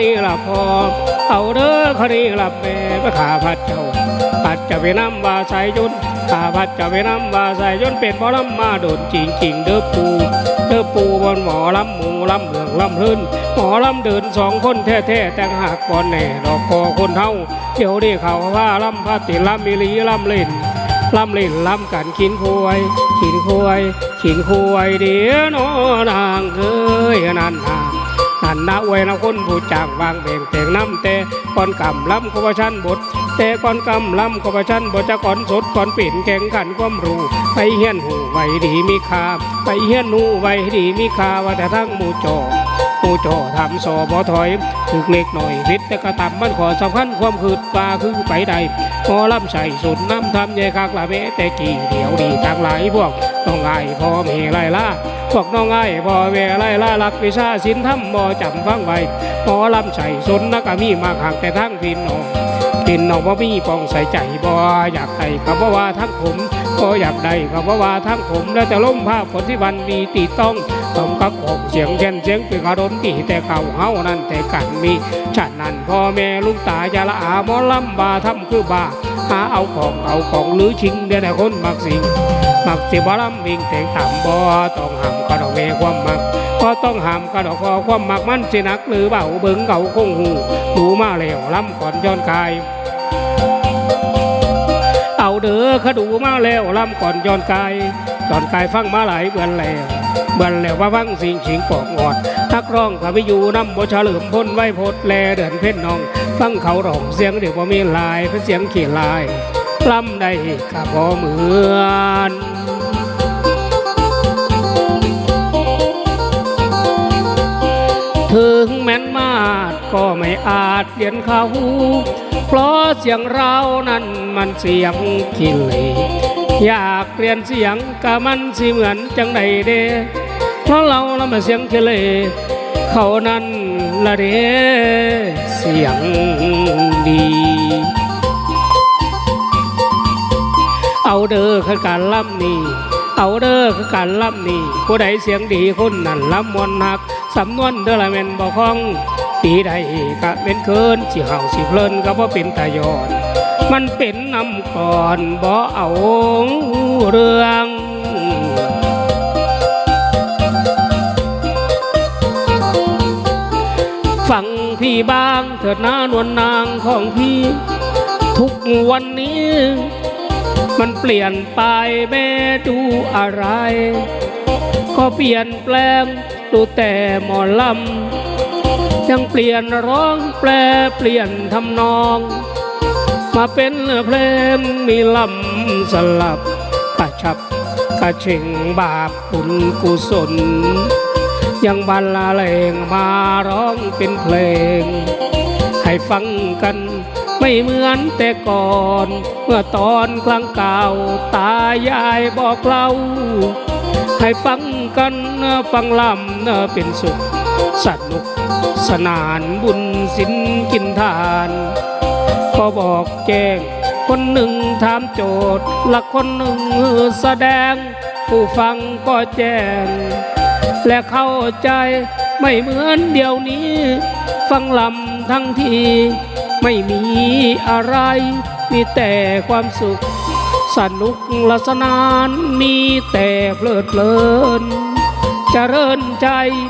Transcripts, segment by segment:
นี้ละพอเอาเด้อคดีละแม่พระข้าพัดเจ้าพัดจะไปนำว่าสายยนข้าพัดจะไปนำว่าสายยนเป็นหมอลำมาโดนจริงจริงเด้อปูเด้อปูบนหมอลำหมูลำเหลืองลำลื่นหมอลำเดินสองคนแท้ๆแต่งหากก่อนแน่ดอกคอคนเท่าเดี๋ยวนี้เขาว่าลำพาติลำมิลีลำเล่นลำเล่นลำกันขินควยขินควยขินควยเดี๋ยวโนนางเคยนันนา งนันนาอวยนะคนผู้จากวางเบ่งแต่งน้ำแต่ก่อนกำลำขบชันบทแต่ก่อนกำลำขบชันบทจะก่อนสดก่อนปิ่นแข่งขันความรู้ไปเฮียนหูไว้ดีมีคาไปเฮียนหูไว้ดีมีคาว่าแต่ทั้งหมู่จอผู้โจทำสอบอถอยถึกเล็กหน่อยพิษแต่กระตำมันขอสำคัญความคืดปลาคือไปใดพอลำใส่สุดน้ำทำใหญ่คักละเมแต่กี่เดียวดีทางหลายพวกน้องไอ้พ่อเมไล่ล่า พวกน้องไอ้พ่เมไล่ล่าลักวิชาศิลธรรมบ่จำฟังไว้พอลำใส่สุดนักมีมาห่างแต่ทั้งพินน้องพินน้องบ่มีปองใส่ใจบ่อยากให้คำว่าว่าทั้งผมก็อยากได้คำว่าว่าทั้งผมแล้วจะล้มภาพผลที่วันมีตีต้องต้องกับของเสียงเช่นเสียงปีกระดนตีแต่เก่าเฮานั่นแต่กันมีฉันนั้นพ่อแม่ลูกตาจะละอาหมอลำบาทำคือบาหาเอาของเอาของหรือชิงเดี๋ยวแต่คนมักสิง มักสิบ่ลำวิ่งแต่งต่ำบ่ต้องห้ามกระดอกเวความมักก็ต้องห้ามกระดอกคอความมักมันสินักหรือเบาเบิ่งเก่าคงหูดูมาแล้วลำก่อนย้อนกายเอาเด้อขดูมาแล้วลำก่อนย้อนกายย้อนกายฟังมาหลายเบือนแล้วเบิ่นแล้วว่าฟังสิงฉิงปอกงอดทักร้องกับวิยูน้ำบ่เฉลิมพ้นไว้พดแลเดินเพ่นน้อง ฟังเขาร้องเสียงเดี๋ยวบ่มีลายเป็นเสียงขี่ลาย ลำได้ก็บ่เหมือนถึงแม้นมาดก็ไม่อาจเปลี่ยนเขา เพราะเสียงเรานั้นมันเสียงขี้เหร่อยากเปลี่ยนเสียงก็มันสิเหมือนจังใดเด้เพราะเราละมาเสียงขี้เหร่เขานั้นละเด้เสียงดี เอาเด้อคือการล่ำนี่เอาเด้อคือการล่ำนี่ผู้ใดเสียงดีคนนั้นล่ำมวนหักสำนวนเด้อละแม่นบ่คล่องปีใดก็เป็นเคินสิเห่าสิเพลินก็บ่เป็นตายอน มันเป็นน้ำก่อนบ่เอาเรื่องฟังพี่บ้างเถิดนานวลนางของพี่ ทุกวันนี้ มันเปลี่ยนไปแม่ดูอะไร ก็เปลี่ยนแปลงดูแต่หมอลำยังเปลี่ยนร้องแปลเปลี่ยนทำนอง มาเป็นเพลงมีลำสลับกระชับกระเชงบาปบุญกุศล ยังบรรลาเลงมาร้องเป็นเพลง ให้ฟังกัน ไม่เหมือนแต่ก่อน เมื่อตอนกลางเก่าตายายบอกเล่า ให้ฟังกันฟังลำเป็นสุขสนุกสนานบุญสินกินทานก็บอกแจ้งคนหนึ่งถามโจทย์ละคนหนึ่งแสดง ผู้ฟังก็แจ้ง และเข้าใจไม่เหมือนเดี๋ยวนี้ ฟังลำทั้งที ไม่มีอะไร มีแต่ความสุข สนุกละสนานมีแต่เพลิดเพลินจเจริญใจ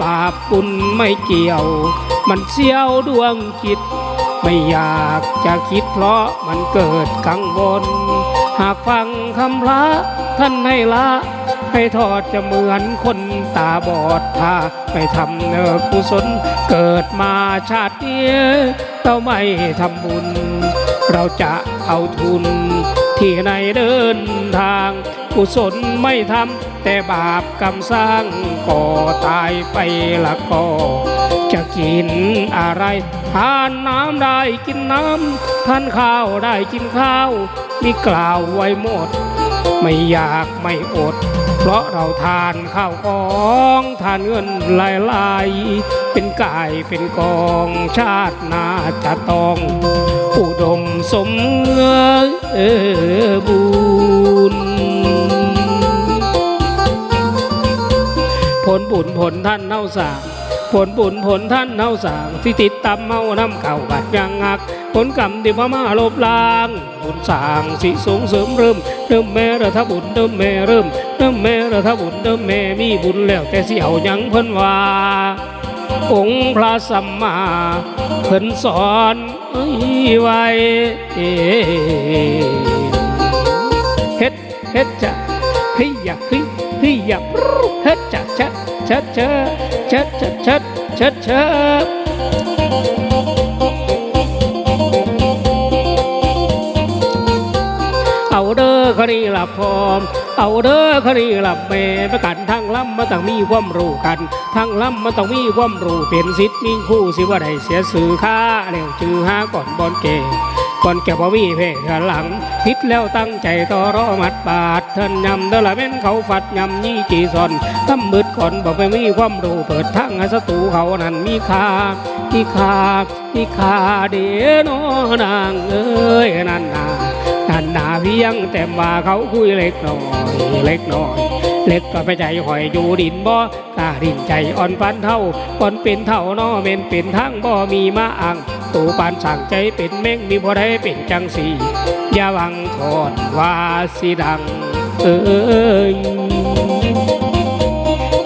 บาปบุญไม่เกี่ยว มันเสียวดวงจิต ไม่อยากจะคิดเพราะมันเกิดกังวล หากฟังคำพระท่านให้ละให้ทอดจะเหมือนคนตาบอดถ้าไม่ทำเนอกุศลเกิดมาชาติเนี้ เราไม่ทำบุญ เราจะเอาทุน ที่ไหนเดินทาง กุศลไม่ทำแต่บาปกรรมสร้างก่อตายไปละก็จะกินอะไร ทานน้ำได้กินน้ำทานข้าวได้กินข้าวมีกล่าวไว้หมด ไม่อยากไม่อด เพราะเราทานข้าวของทานเงินลายลายๆ เป็นกายเป็นกองชาตินาจะต้องอุดมสมเออบุญผลบุญผลท่านเน่าสาผลบุญผลท่านเฮาสางสิติดตามเมานำเข่าบาดยังหัก ผลกรรมที่พม่าลบล้างบุญสร้างสิสงเสริมเริ่มเริ่มแม่ระทบุญเริ่มแม่เริ่มเริ่มแม่ระทบุญเริ่มแม่มีบุญแล้วแต่เสิเอายังเพิ่นว่า องค์พระสัมมาเพิ่นสอนอ้ยไว้เฮ็ดเฮ็ดจะเฮ้ยอยากเฮ้ยเฮ้ยอยากเฮ็ดจะชัดชัดชัดชัดชัดชัดชัดชัดเอาเด้อคดีหลับพร้อม เอาเด้อคดีหลับแม่ประกันทางล้ำมาต้องมีความรู้กันทางล้ำมาต้องมีความรู้เป็นสิทธิ์มีคู่สิว่าได้เสียสื่อค่าแล้วจือหาก่อนบอนเกก่อนแก่บ่มีเพศหลังพิดแล้วตั้งใจต่อรอมัดบาดเทินยำเด้อละแม่นเขาฝัดยำยี่จีซอนตั้มมืดก่อนบอกไปมีความรู้เปิดทางให้ศัตรูเขานั้นมีคามีคามีคาเดียวนางเอ้ยนั่นนา นั่นนาเพียงแต่ว่าเขาคุยเล็กน้อยเล็กน้อยเล็กก็ไปใจหอยอยู่ดินบ่กาดินใจอ่อนปันเท่าอ่อนเป็นเท่านอเมนเป็นทั้งบ่มีมาอ่างตูปานสั่งใจเป็นเม่งมีพอได้เป็นจังสีอย่าหวังทอนว่าสิดังเอ้ย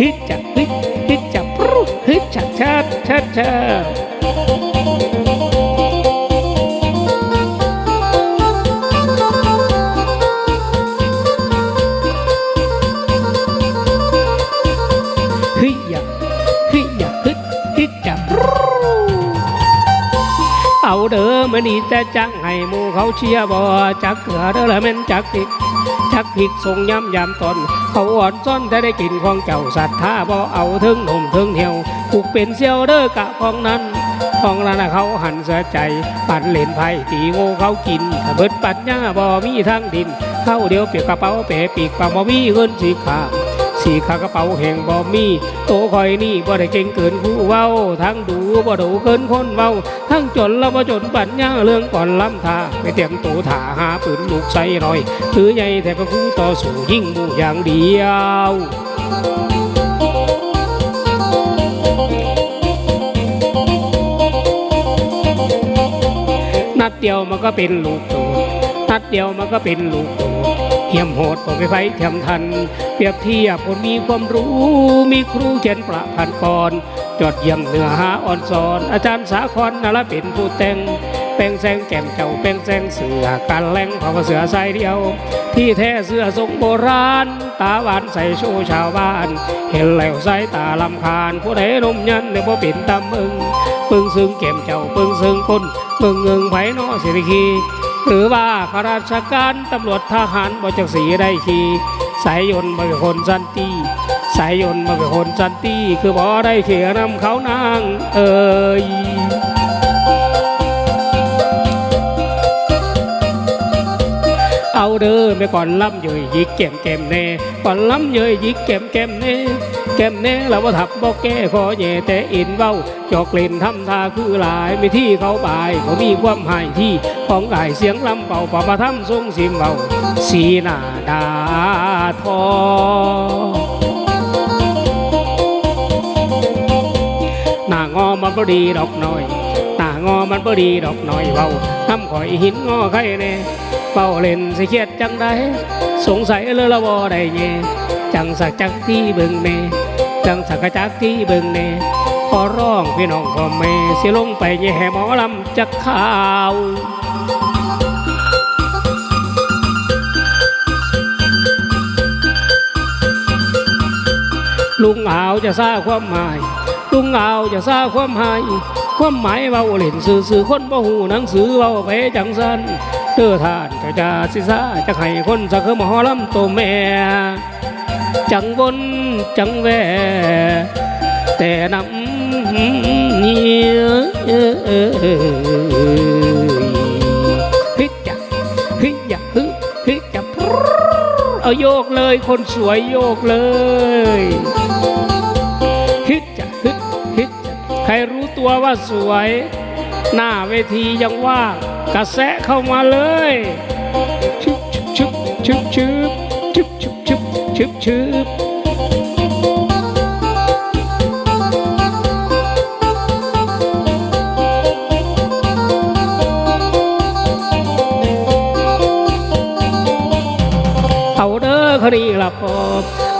ฮิตจะฮิตฮิตจะปรุฮิตจะชัดชัดชัด นี่แต่จังให้หมูเขาเชียบ่จักเกลือเด้อละแม่นจักพริกจักพริกส่งยำยำตน เขาอ่อนซ้อนถ้าได้กินของเจ้าสัตว์ท่าบ่เอาถึงหนุ่มถึงเหี่ยวผูกเป็นเซียวเด้อกะของนั้นของนั้นน่ะเขาหันเสียใจปั่นเล่นไพ่ตีโง่เขากินเบิดปัดหญญาบ่มีทางดินเข้าเดียวเปียกกระเป๋าเป๋ปีกปากบ่มีเงินสีขาว สีขากระเป๋าแห่งบ่มีโตคอยนี่บ่ได้เก่งเกินผู้เว้า ทั้งดูบ่ดูเกินคนเว้า ทั้งจนแล้วบ่จนปัญญาเรื่องก่อนล้ำทาไปเตรียมตัวถาหาปืนลูกใส่หน่อย ถือใหญ่แต่พระคู่ต่อสู้ยิ่งมู่อย่างเดียวนัดเดียวมันก็เป็นลูกโตนัดเดียวมันก็เป็นลูกโต เหี่ยมโหดผมไปไฟเทียมทัน เปรียบเทียบคนมีความรู้ มีครูเขียนประพันธ์ก่อนจดเยี่ยมเนื้อหาอ่อนสอน อาจารย์สาครนั่นละเป็นผู้แต่งแป้งแซงแก้มเจ้าแป้งแซงเสือการแหลงเผาเสือใส่เดียว ที่แท้เสื้อทรงโบราณ ตาหวานใส่โชว์ชาวบ้าน เห็นแล้วสายตาลำคาญ ผู้ใดนมยันเนี่ยบ่เป็นตำมึง ปึงซึ่งแก้มเจ้าปึงซึ่งคนปึงเงิงไผนอสิริคี หรือว่าข้าราชการตำรวจทหารบจักสีได้ขี่สายยนต์บ่เป็นคนสันตีสายยนต์บ่เป็นคนสันตีคือบ่ได้เขียนำเขานางเอ่ย เอาเด้อไปก่อนล้ำเยยยิกแก้มแก้มแน่ก่อนล้ำเยยยิกแก้มแก้มแน่แก้มแน่เราบ่ทับบ่แก้ขอแย่แต่อินเว้าจอกเล่นทำท่าคือหลายไม่ที่เขาบายเขามีความหายที่ของกายเสียงลำเป่าป่ามาทำทรงสิมเบาสีหน้าดาทอหน้างอมันบ่ดีดอกหน่อย หน้างอมันบ่ดีดอกหน่อยเว้าทำข่อยหินงอใครแน่ เป้าเล่นสิเครียดจังได้สงสัยเลยละบ่ได้แง่จังสักจักที่เบิ่งแน่จังสักจักที่เบิ่งแน่ขอร้องพี่น้องพ่อแม่สิลงไปแย่หมอลำจักข่าวลุงอาวจะทราบความหมาย ลุงอาวจะทราบความหมาย ความหมายเบาเล่นสื่อสื่อคนบ่หูหนังสือเบาไปจังสันเด้อทานจะจะสิซาจะให้คนสักคือหมอลำตัวแม่ จังวนจังแวแต่น้ำเนียฮิจะฮิจะฮึฮิจะปรู๊เอาโยกเลยคนสวยโยกเลยฮิตจะฮิตฮิตจะใครรู้ ตัวว่าสวย หน้าเวทียังว่ากระแสเข้ามาเลยชุบชุบชุบชุบชึบชุบชุบชุบชุบชืบเอาเด้อคดีละพอ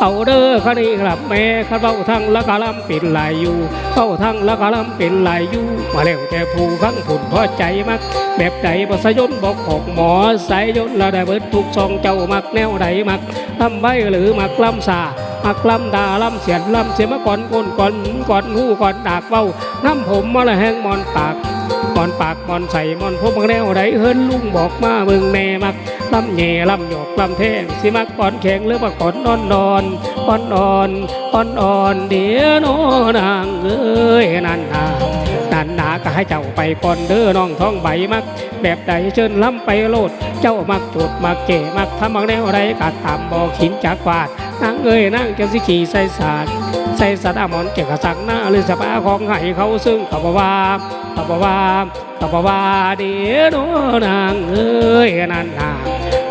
เอาเด้อคดีกลับแม่ข้าเบ้าทั้งละกะลำเป็นหลายอยู่เบ้าทั้งละกะลำเป็นหลายอยู่มาแล้วแต่ผู้ข้งผุนพอใจมัก แบบใดบสยนบอกของหมอสายยนละได้เบิดทุกซองเจ้ามักแนวใดมักทำใบหรือมักลำซามักลำดาลำเสียนลำเสียมาก่อนก้นก่อนก่อนหูก่อนดากเบ้าน้ำผมมาละแห้งมอนปากมอนปากมอนใส่มอนพวกมักแนวใดเฮิรนลุงบอกมาเบิ่งแน่มัก ลำแย่ลำหยกลำแท่งสิมักก่อนแข็งหรือว่าก่อนนอนนอนอ่อนอ่อนอ่อนอ่อนเดี๋ยวโนนางเอ้ยนั่นนานั่นนาก็ให้เจ้าไปก่อนเด้อน้องท้องใบมัก แบบใดเชิญล้ำไปโลด เจ้ามักโจดมักเก๋มักทำมักแนวไรกัดตามบอกหินจากวาดนางเอ้ยนางจะสิขี่ใส่สาดใส่สัตว์อมอนเกี่ยวกับสักหน้าหรือสปาของให้เขาซึ่งเขบว่าเขบว่าเขบว่าเดี๋ยวโนนางเอ้ยนั่นนา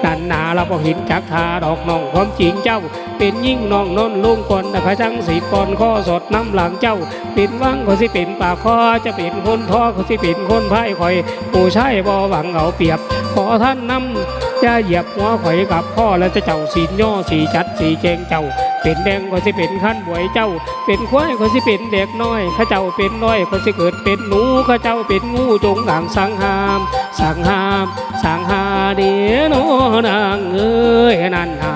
ตันนาเราบอหินจักทาดอกน้องความจริงเจ้า เป็นยิ่งน้องนนลุงคนแต่ขจังสีปอนข้อสดน้ำหลังเจ้า เป็นวังก็สิเป็นปากคอจะเป็นคนท้อก็สิเป็นคนพ่ายคอย ปู่ชายบ่หวังเอาเปรียบ ขอท่านนำอย่าเหยียบหัวข่อยกับพ่อแล้วจะเจ้าสีย่อสีจัดสีแจงเจ้า เป็นแดงก็สิเป็นขั้นบวยเจ้า เป็นควายก็สิเป็นเด็กน้อยข้าเจ้าเป็นน้อยก็สิเกิดเป็นหนูข้าเจ้าเป็นงูจงอ่างสังหาม สังหามสังหาเดียโนนางเอ้ยนันนา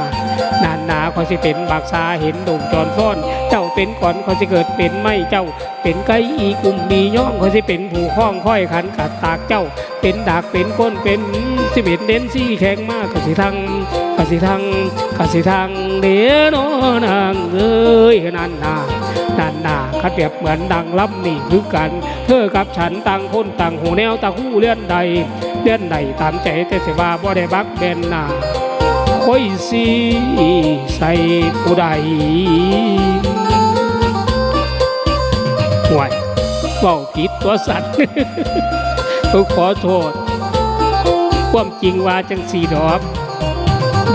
นันนาก็สิเป็นบักษาเห็นดุงจอนฟ้อน เจ้าเป็นก่อนก็สิเกิดเป็นไม่เจ้า เป็นไก่อีกุ่มมีย่องก็สิเป็นผู้ข้องค่อยขันกัดตากเจ้า เป็นดากเป็นก้นเป็นสิเป็นเด่นซี่แข็งมากกสิทั้ง กสิทังกสิทังเดียโนนางเอ้ยนันนานันนาคัดเปรียบเหมือนดังล้ำนี่คือกัน เธอกับฉันต่างคนต่างหูแนวต่างหูเลื่อนใดเลื่อนใดตามใจแต่สิว่าบ่ได้บักเบนนาค่อยสิใส่ผู้ใดห่วยเว้าผิดตัวสัตว์ต้องขอโทษ ความจริงว่าจังสีดอก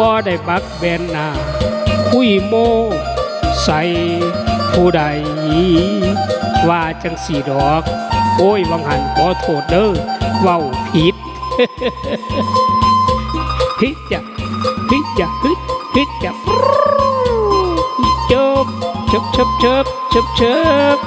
บ่ได้บักแบนหนาคุยโม ใส่ผู้ใด ว่าจังสีดอก โอ้ยวังหันขอโทษเด้อเว้าผิดฮิจะฮิจะฮิฮิจะจบเชิบเชิบเชิบเชิบเชิบ